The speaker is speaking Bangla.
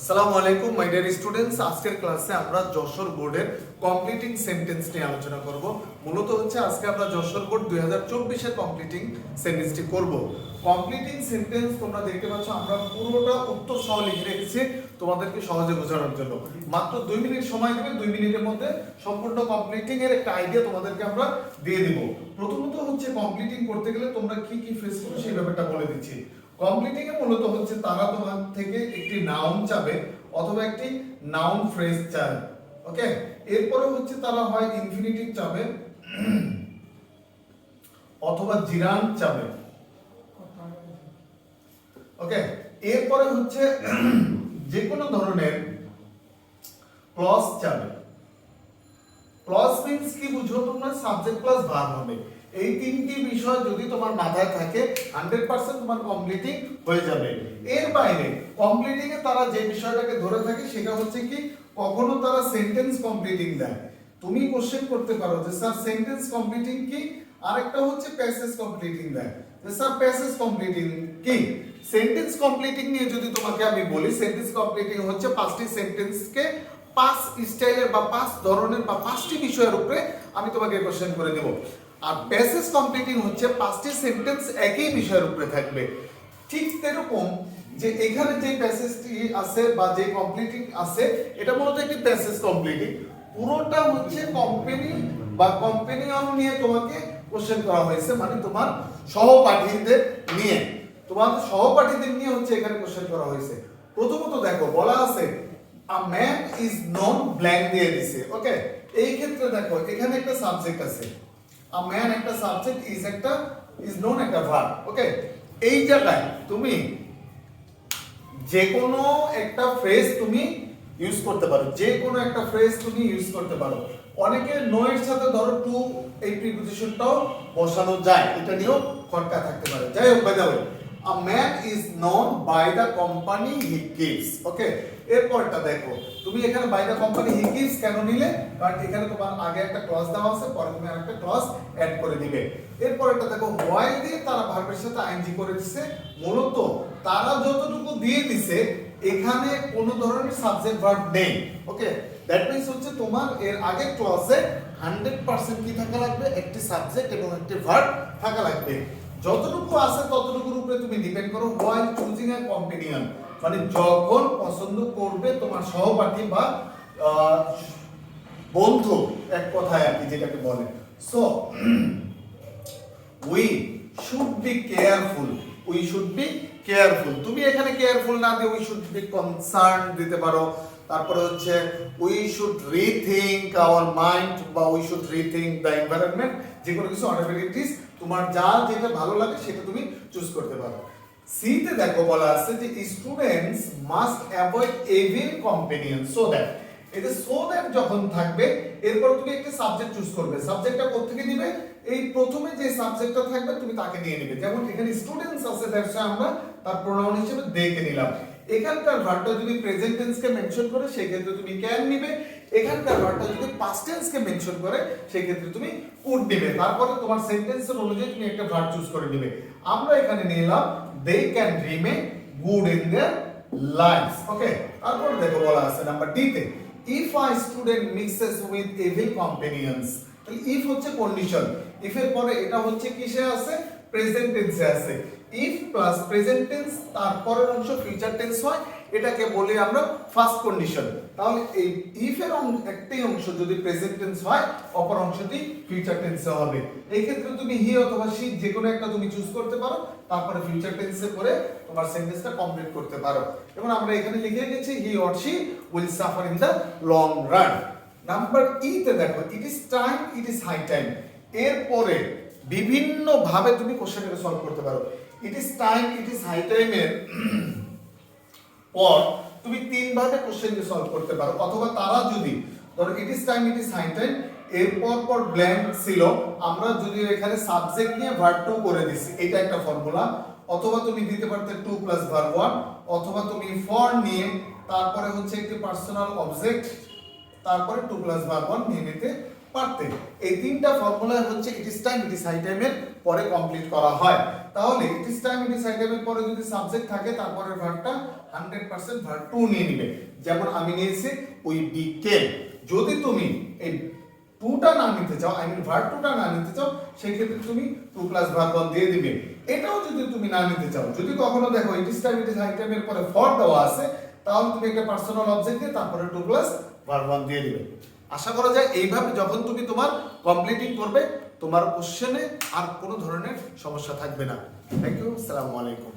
আসসালামু আলাইকুম মাই ডিয়ার স্টুডেন্টস আজকের ক্লাসে আমরা যশোর বোর্ডের কমপ্লিটিং সেন্টেন্স নিয়ে আলোচনা করব। মূলত হচ্ছে আজকে আমরা যশোর বোর্ড দুই হাজার চব্বিশের কমপ্লিটিং সেন্টেন্সটি করব। কমপ্লিটিং সেন্টেন্স তোমরা দেখতে পাচ্ছ, আমরা পুরোটা উত্তর সহ লিখে রেখেছি তোমাদেরকে সহজে বোঝানোর জন্য। মাত্র দুই মিনিট সময় দেবে, দুই মিনিটের মধ্যে সম্পূর্ণ কমপ্লিটিং এর একটা আইডিয়া তোমাদেরকে আমরা দিয়ে দিব। প্রথমত হচ্ছে কমপ্লিটিং করতে গেলে তোমরা কি কি ফেস করো সেই ব্যাপারটা বলে দিচ্ছি। কমপ্লিটিং এ মূলত হচ্ছে তারা তোমার থেকে একটি নাউন চাবে অথবা একটি নাউন ফ্রেজ চায় ওকে এরপরে হচ্ছে তারা হয় ইনফিনিটিভ চাবে, অথবা জিরান চাবে ওকে এরপরে হচ্ছে যে কোনো ধরনের ক্লজ চাবে। ক্লজ মিন্স কি বুঝো তোমরা? সাবজেক্ট প্লাস ভার্ব হবে। এই তিনটি বিষয় যদি তোমার মাথায় থাকে হান্ড্রেড পার্সেন্ট তোমার কমপ্লিটিং হয়ে যাবে। এর বাইরে কমপ্লিটিং এ তারা যে বিষয়টাকে ধরে থাকে, সেটা হচ্ছে কি, কখনো তারা সেন্টেন্স কমপ্লিটিং দেয়। তুমি কোশ্চেন করতে পারো যে, স্যার সেন্টেন্স কমপ্লিটিং কি? আরেকটা হচ্ছে প্যাসেজ কমপ্লিটিং দেয়। যে, স্যার প্যাসেজ কমপ্লিটিং কি? সেন্টেন্স কমপ্লিটিং নিয়ে যদি তোমাকে আমি বলি সেন্টেন্স কমপ্লিটিং হচ্ছে পাঁচটি সেন্টেন্সকে পাঁচ স্টাইলের বা পাঁচ ধরনের বা পাঁচটি বিষয়ের উপরে আমি তোমাকে কোশ্চেন করে দেব। আর প্যাসেজ কমপ্লিটিং হচ্ছে পাঁচটি সেন্টেন্স একই বিষয়ের উপরে থাকবে। ঠিক সেরকম যে এখানে যে প্যাসেজটি আছে বা যে কমপ্লিটিং আছে, এটা মূলত একটি প্যাসেজ কমপ্লিটিং পুরোটা হচ্ছে কোম্পানি বা কম্পেনিয়ন নিয়ে তোমাকে কোশ্চেন করা হয়েছে মানে তোমার সহপাঠীদের নিয়ে। তোমার সহপাঠীদের নিয়ে হচ্ছে এখানে কোশ্চেন করা হয়েছে। প্রথমত দেখো, বলা আছে a man is known blank দিয়ে দিছে ওকে এই ক্ষেত্রে দেখো, এখানে একটা সাবজেক্ট আছে। আ ম্যান একটা সাবজেক্ট ইজ একটা ইজ নোন একটা ভার্ব ওকে এই জায়গায় তুমি যে কোনো একটা ফ্রেজ তুমি ইউজ করতে পারো যে কোনো একটা ফ্রেজ তুমি ইউজ করতে পারো। অনেকে নো এর সাথে ধরো টু এই প্রিপোজিশনটাও বসানো যায়, এটা নিয়েও খটকা থাকতে পারে। যাই হোক by a man is known by the company he keeps okay এরপরটা দেখো। তুমি এখানে by the company he keeps কেন নিলে? কারণ এখানে তোমার আগে একটা ক্লজ দেওয়া আছে, পরে তুমি আরেকটা ক্লজ অ্যাড করে দিবে এরপরটা দেখো হোয়াইল দিয়ে তারা ভার্বের সাথে আইএনজি করে দিচ্ছে মূলত তারা যতটুকু দিয়ে দিছে, এখানে কোনো ধরনের সাবজেক্ট ভার্ব নেই। ওকে দ্যাট মিন্স হচ্ছে তোমার এর আগে ক্লজে হান্ড্রেড পার্সেন্ট কি থাকা লাগবে? একটি সাবজেক্ট এবং একটি ভার্ব থাকা লাগবে। যতটুকু আছে ততটুকুর উপরে তুমি ডিপেন্ড করো হোয়াইল চুজিং এ কম্পিনিয়ন মানে যখন পছন্দ করবে তোমার সহপাঠী বা বন্ধু এক কথায় আর কি যেটাকে বলে। So we should be careful we should be careful তুমি এখানে কেয়ারফুল না দিয়ে উই শুড বি কনসার্ন দিতে পারো। তারপরে হচ্ছে we should rethink our mind বা we should rethink the environment যে কোনো কিছু অটোমেটিস তোমার যা যেটা ভালো লাগে সেটা তুমি চুজ করতে পারো। সিতে দেখো বলা আছে যে students must avoid evil companion so that এটা সো দ্যাট যখন থাকবে, এরপর তুমি একটা সাবজেক্ট চুজ করবে। সাবজেক্টটা কোত্থেকে দিবে এই প্রথমে যে সাবজেক্টটা থাকবে, তুমি তাকে নিয়ে নেবে। যেমন এখানে স্টুডেন্টস আছে দ্যাটস আমরা তার প্রোনাউন হিসেবে দেখে নিলাম। এখানকার ভার্বটা যদি প্রেজেন্ট টেন্সকে মেনশন করে, সেক্ষেত্রে তুমি ক্যান নিবে। এখানকার ভার্বটা যদি পাস্ট টেন্সকে মেনশন করে সেই ক্ষেত্রে তুমি কুড নিবে। তারপরে তোমার সেন্টেন্সের অনুযায়ী তুমি একটা ভার্ব চুজ করে নিবে। আমরা এখানে নিলাম they can remain good in their lifes okay তারপর দেখো বলা আছে নাম্বার ডি তে if a student mixes with evil companions if হচ্ছে কন্ডিশন ইফ এর পরে এটা হচ্ছে কিসে আছে? প্রেজেন্ট টেন্সে আছে। ইফ প্লাস প্রেজেন্ট টেন্স তারপরের অংশ ফিউচার টেন্স হয়, এটাকে বলি আমরা ফার্স্ট কন্ডিশন তাহলে এই ইফ এর অং- একটি অংশ যদি প্রেজেন্ট টেন্স হয়, অপর অংশটি ফিউচার টেন্সে হবে। এই ক্ষেত্রে তুমি হি অথবা শি যে কোনো একটা তুমি চুজ করতে পারো, তারপরে ফিউচার টেন্সে করে তোমার সেন্টেন্সটা কমপ্লিট করতে পারো। যেমন আমরা এখানে লিখে রেখেছি he or she will suffer in the long run number E তে দেখো it is time it is high time এরপরে বিভিন্ন ভাবে তুমি কোশ্চেনটাকে সলভ করতে পারো। It is time it is high টাইমের পর তুমি তিন ভাবে কোশ্চেনকে সলভ করতে পারো। অথবা তারা যদি, ধরো it is time it is high time এর পর পর ব্ল্যাঙ্ক ছিল, আমরা যদি এখানে সাবজেক্ট নিয়ে ভার্ব টু করে দিছি, এটা একটা ফর্মুলা অথবা তুমি দিতে পারতে টু প্লাস ভার্ব ওয়ান অথবা তুমি ফর নিয়ে তারপরে হচ্ছে একটি পার্সোনাল অবজেক্ট তারপরে টু প্লাস ভার্ব ওয়ান নিয়ে নিতে পারতে। এই তিনটা ফর্মুলা হচ্ছে it is time it is high টাইমের পরে কমপ্লিট করা হয়। তাহলে it is time it is high টাইমের পরে যদি সাবজেক্ট থাকে তারপরে ভার্বটা হান্ড্রেড পার্সেন্ট ভার টু নিয়ে নিবে। যেমন আমি নিয়েছি ওই বি কে যদি তুমি এই টুটা না নিতে চাও আই মিন ভার টুটা না নিতে চাও সেই ক্ষেত্রে তুমি টু প্লাস ভার ওয়ান দিয়ে দিবে। এটাও যদি তুমি না নিতে চাও, যদি কখনো দেখো ইট ইস টাইম ইট ইস আইটেমের পরে ফর দেওয়া আছে, তাহলে তুমি একটা পার্সোনাল অবজেক্ট দিয়ে তারপরে টু প্লাস ভার ওয়ান দিয়ে দিবে। আশা করা যায় এইভাবে যখন তুমি তোমার কমপ্লিটিং করবে, তোমার কোশ্চেনে আর কোনো ধরনের সমস্যা থাকবে না। থ্যাংক ইউ আসসালামু আলাইকুম